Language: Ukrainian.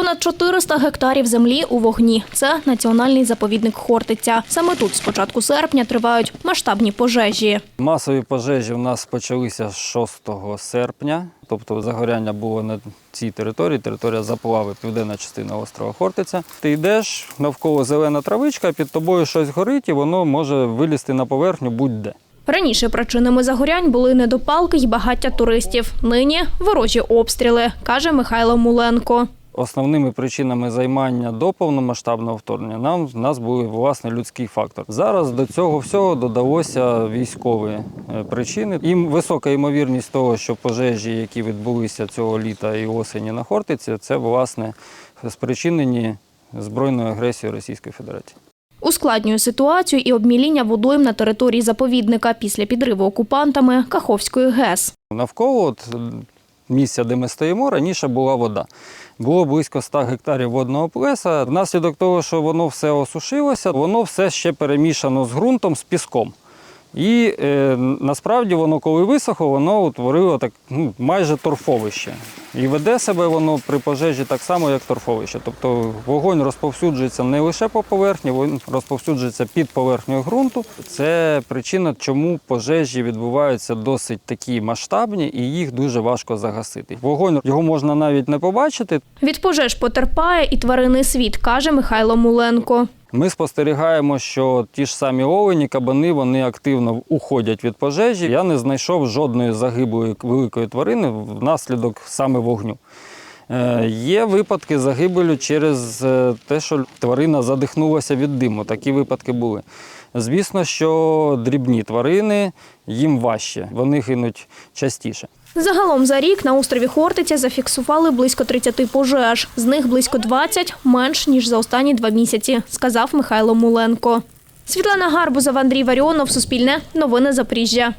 Понад 400 гектарів землі у вогні. Це національний заповідник Хортиця. Саме тут з початку серпня тривають масштабні пожежі. Масові пожежі в нас почалися 6 серпня, тобто загоряння було на цій території, територія заплави, південна частина острова Хортиця. Ти йдеш, навколо зелена травичка, під тобою щось горить і воно може вилізти на поверхню будь-де. Раніше причинами загорянь були недопалки й багаття туристів. Нині ворожі обстріли, каже Михайло Муленко. Основними причинами займання до повномасштабного вторгнення нам в нас був власне людський фактор. Зараз до цього всього додалося військові е, причини. І висока ймовірність того, що пожежі, які відбулися цього літа і осені на Хортиці, це власне спричинені збройною агресією Російської Федерації. Ускладнює ситуацію і обміління водойм на території заповідника після підриву окупантами Каховської ГЕС. Навколо місця, де ми стоїмо, раніше була вода. Було близько 100 гектарів водного плеса. Внаслідок того, що воно все осушилося, воно все ще перемішано з ґрунтом, з піском. І е, насправді воно, коли висохло, воно утворило так, ну, майже торфовище. І веде себе воно при пожежі так само, як торфовище. Тобто вогонь розповсюджується не лише по поверхні, він розповсюджується під поверхнею ґрунту. Це причина, чому пожежі відбуваються досить такі масштабні і їх дуже важко загасити. Вогонь його можна навіть не побачити, Від пожеж потерпає і тваринний світ, каже Михайло Муленко. Ми спостерігаємо, що ті ж самі олені, кабани, вони активно уходять від пожежі. Я не знайшов жодної загиблої великої тварини внаслідок саме вогню. Е, Є випадки загибелі через е, те, що тварина задихнулася від диму. Такі випадки були. Звісно, що дрібні тварини їм важче, вони гинуть частіше. Загалом за рік на острові Хортиця зафіксували близько 30 пожеж. З них близько 20 – менш, ніж за останні два місяці, сказав Михайло Муленко. Світлана Гарбузова, Андрій Варіонов, Суспільне, Новини Запоріжжя.